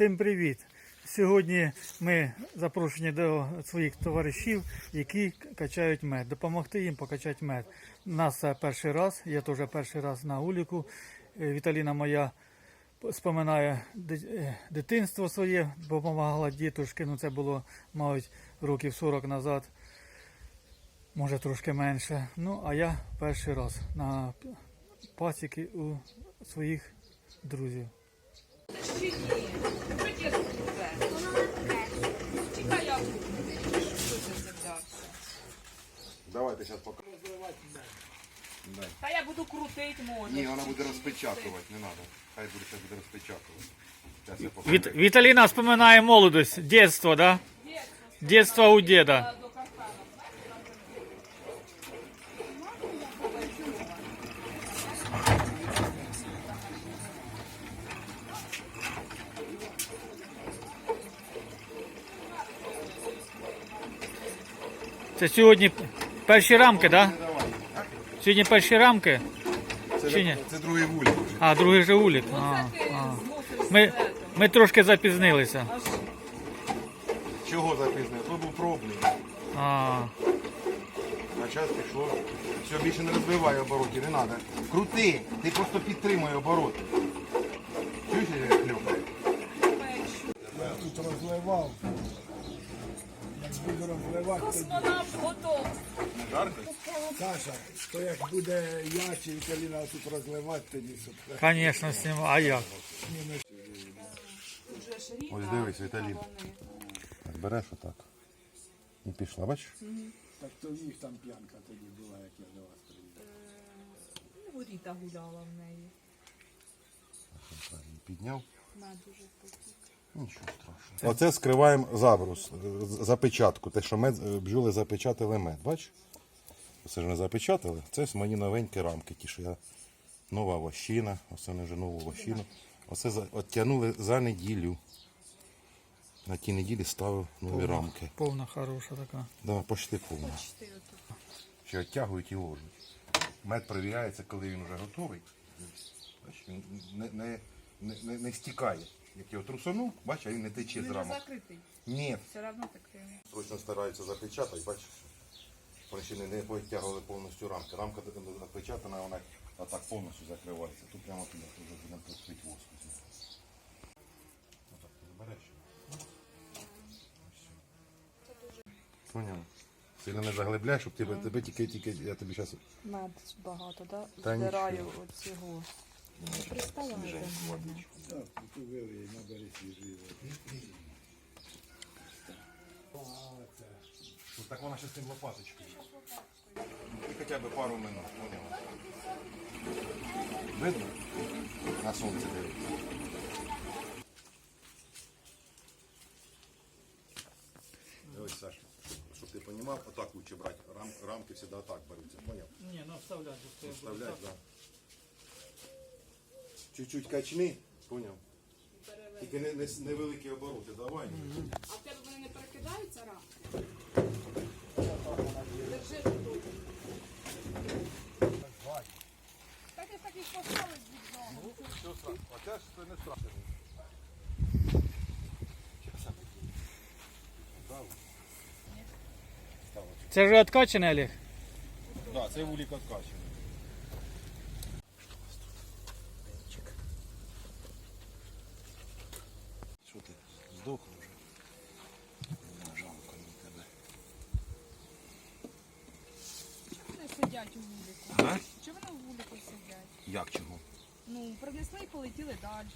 Всім привіт! Сьогодні ми запрошені до своїх товаришів, які качають мед. Допомогти їм покачати мед. У нас це перший раз, я теж перший раз на уліку. Е, Віталіна моя споминає е, дитинство своє, допомагала дітушки. Ну це було, мабуть, років 40 назад, може трошки менше. Ну, а я перший раз на пасіки у своїх друзів. Чи ні? Що тебе скупе? Чекай, я буду. Що це за взявся? Давайте зараз покажу. Та я буду крутити, може. Ні, вона буде розпечатувати, не треба. Хай буде зараз буде розпечатувати. Зараз я покажу. Вит, Виталина вспоминає молодость, детство, да? Детство у деда. Це сьогодні перші рамки, да? Сьогодні перші рамки, Це, чи ні? це другий вулик. а другий же улік. А, а. Ми, ми трошки запізнилися. Чого запізнив? То був пробний. А, На час пішло. Все, більше не розбивай обороти, не треба. Крути, ти просто підтримуй обороти. Чуєш, як хлюпає? тут розливав. Як буду розливати, Космонавт готов. Жарко? Саша, то як буде я чи Віталіна тут розливати, тоді щоб звісно, з ним. А як? Ось дивись, Віталій. Так, береш отак. І пішла, бачиш? так то в них там п'янка тоді була, як я до вас приїхав. Ну, Ріта гуляла в неї. Підняв. На дуже потік. Нічого страшного. Оце скриваємо забрус, е, запечатку. Те, що мед, е, бджоли запечатали мед. Бачиш? Це ж не запечатали. Це ж мої новенькі рамки. Ті, що я нова вощина. Оце не вже нову вощину. Оце оттягнули за неділю. На тій неділі ставив нові рамки. Повна хороша така. Да, почти повно. Ще оттягують і ложуть. Мед перевіряється, коли він вже готовий. Бачиш, він не, не, не, не, не стікає. Як його трусанув, бачиш, а він не тече з Він рамок. закритий. Ні, Все одно таке. Срочно стараються запечатати, бачиш. Вони ще не, не потягували повністю рамки. Рамка така запечатана, вона так повністю закривається. Тут прямо туди, тут вже будемо пустити воску. Отак ти забереш. Поняв. Сильно не заглибляй, щоб тебе, тебе тільки, тільки, я тобі зараз Мед багато, да? Та Збираю нічого. оцього. Не приставила до мене. Так, тут вилий, набери свіжий. Тут так вона ще з цим лопаточкою. І хоча б пару минут, поняв. Видно? На сонце дивиться. Дивись, Саш, щоб ти розумів, отак лучше брати. Рам, рамки завжди отак беруться, поняв? Ні, ну вставляти. Вставлять, да. Чуть-чуть качни, поняв? Тільки не, не, невеликі обороти, давай. А в тебе вони не перекидаються рамки? Держи тут. Так я таких поставить від Оце ж це не страшно. Це вже откачане, Олег? Так, це вулік откачений. Що ти, здох вже? Жалко мені тебе. Вони сидять у вулику. А? Чи вони у вулику сидять? Як чого? Ну, принесли і полетіли далі.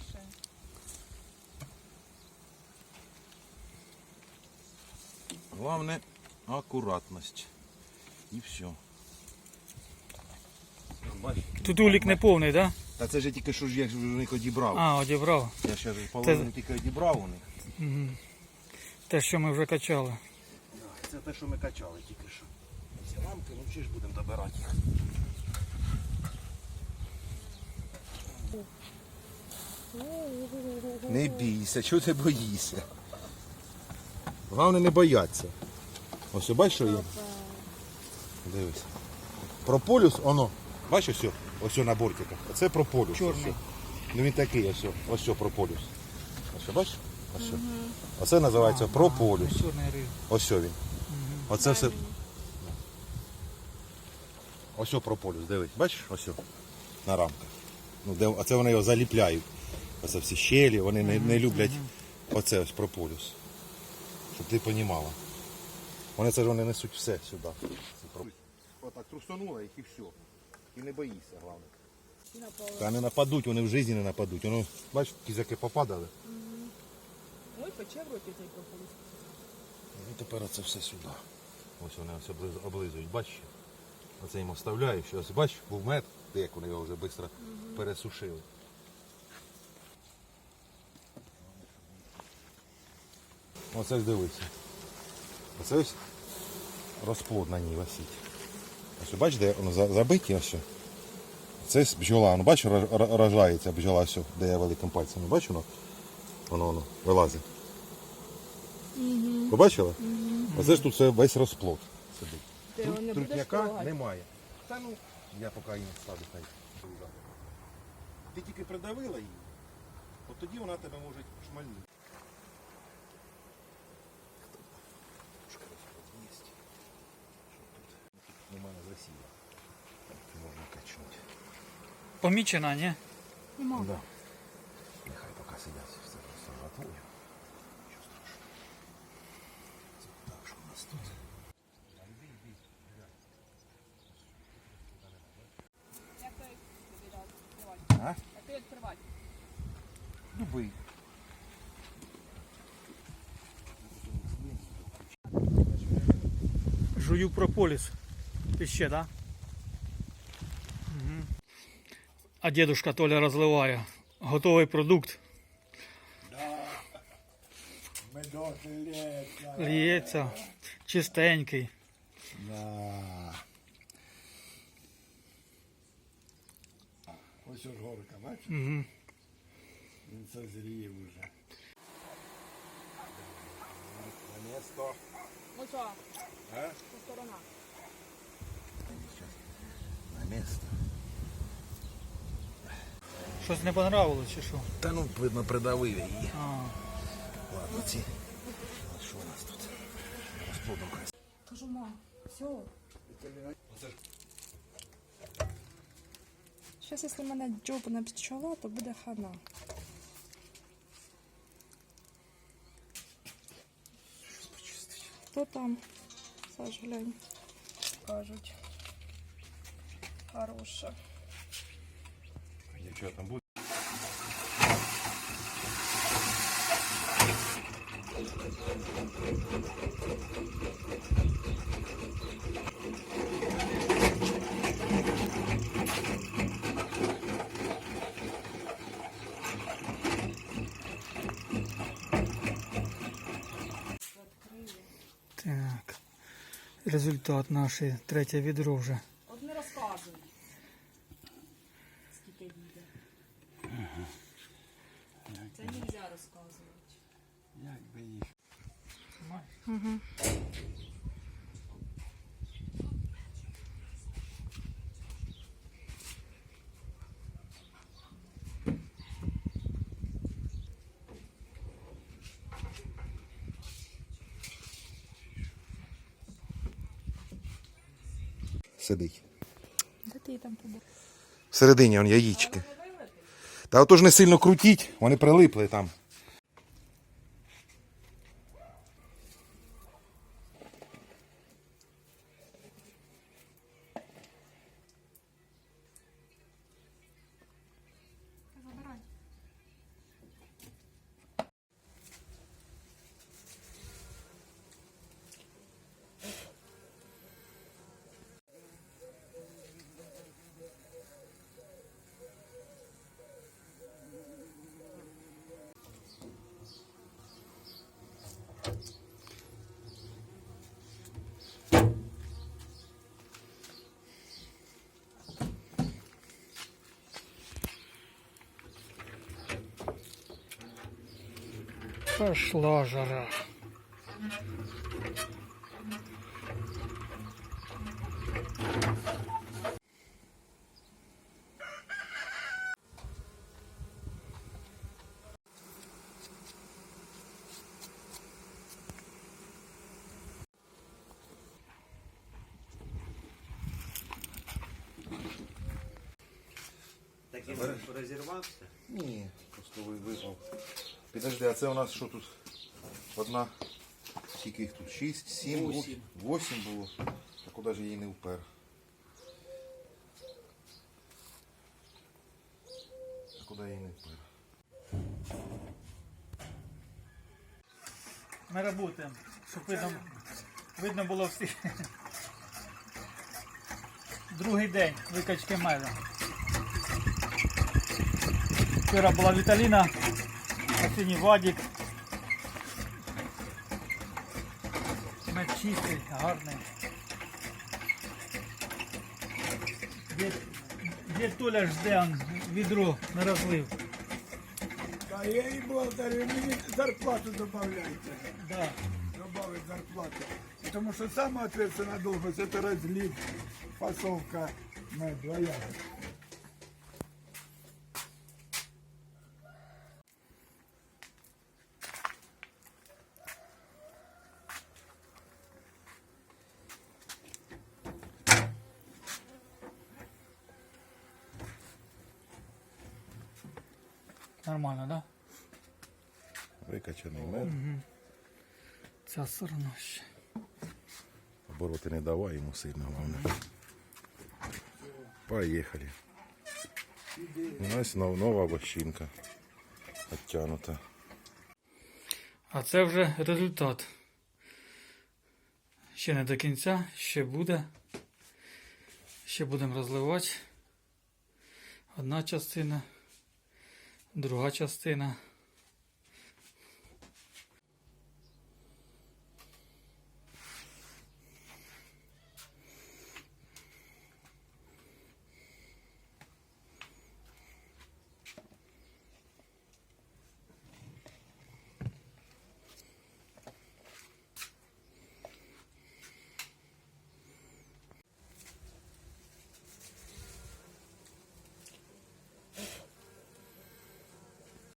Главное акуратність. І все. Тут улік не повний, да? Та це ж я тільки що ж я ж у них одібрав. А, одібрав. Я ще ж половину тільки одібрав у них. Те, що ми вже качали. Це те, що ми качали тільки що. Ці ламки, ну чи ж будемо добирати. Не бійся, чого ти боїшся? Головне не бояться. Ось бачиш, що є? Дивись. Прополюс, воно. Бачиш ось, ось на бортиках. Оце прополюс. Чорний. Ну він такий ось, ось прополюс. Ось бачиш? Ось. Оце називається рив. Ось він. Оце все. Ось о прополюс, дивись, бачиш, ось на рамках. Ну, де, оце вони його заліпляють. Оце всі щелі, вони не, не люблять оце ось прополюс. Щоб ти понімала. Вони це ж вони несуть все сюди. Це Отак трусанула їх і все. І не боїшся, головне. Та не нападуть, вони в житті не нападуть. Воно, бачиш, кізяки попадали. Ой, пече в роті цей прополіс. Ну тепер оце все сюди. Ось вони ось облиз- облизують, бачиш? Оце їм оставляю, що ось бачиш, був мед, де як вони його вже швидко пересушили. Оце ж дивися. Оце ось розплод на ній висить. Ось бачиш, де воно за- забиті ось. Це бджола, ну бачиш, ро- ро- рожається бджола ось, де я великим пальцем. Ну, Бачиш воно? Воно воно вилазить. Побачила? Оце ж тут все весь розплод сидить. Ти його не Тут будеш трутняка немає. Та ну, я поки її не ставлю. хай. Ти тільки придавила її, от тоді вона тебе може шмальнути. У мене засіла. Можна качнути. Помічена, ні? Да. Нехай поки сидять, все просто готує. Нічого страшного. Це так, що у нас тут. Як ти відкривати? А? Як ти відкривати? Любий. Жую прополіс. Ти ще, да? Угу. А дедушка Толя розливає. Готовий продукт. Медок лється. Лється. Чистенький. Да. Ось ж горка, бачиш? Угу. Він созрів уже. На місто. Ну що, А? ця сторона. На місто. Щось не понравилось чи що? Та ну, видно, придавив її. А, Ладно, ці. А що у нас тут? Розплодом крас. Кажу, мам, все. Зараз, якщо мене джоб не пчола, то буде хана. Хто там? Саш, глянь. Кажуть. Хороша. Дівчата будуть. так. Результат наш третє відро вже. От не розказуй. Скільки їде. Це не можна розказувати. Як би їх. Сидить. Де ти там побачив? Всередині он яєчки. Та отож не сильно крутіть, вони прилипли там. Пошла жара. Таким розірвався? Не, просто випав. Підожди, а це у нас що тут? Одна. Скільки їх тут? Шість, сім, Восім. восім. Восім було. А куди ж я її не впер? А куди я її не впер? Ми працюємо, щоб видно, видно було всіх. Другий день викачки меду. Вчора була Віталіна, сьогодні Вадік. Мед чистий, гарний. Дід, дід Толя жде, он відро не розлив. А я їй благодарю, мені зарплату добавляйте. Да. Добавить зарплату. Потому что самая ответственная должность это разлив, фасовка меду. Нормально, да? Викачаний мед. Ця сторона ще. Обороти не давай йому сильно, головне. Поїхали. Ось нов- нова вощинка. Оттянута. А це вже результат. Ще не до кінця, ще буде. Ще будемо розливати. Одна частина, друга частина.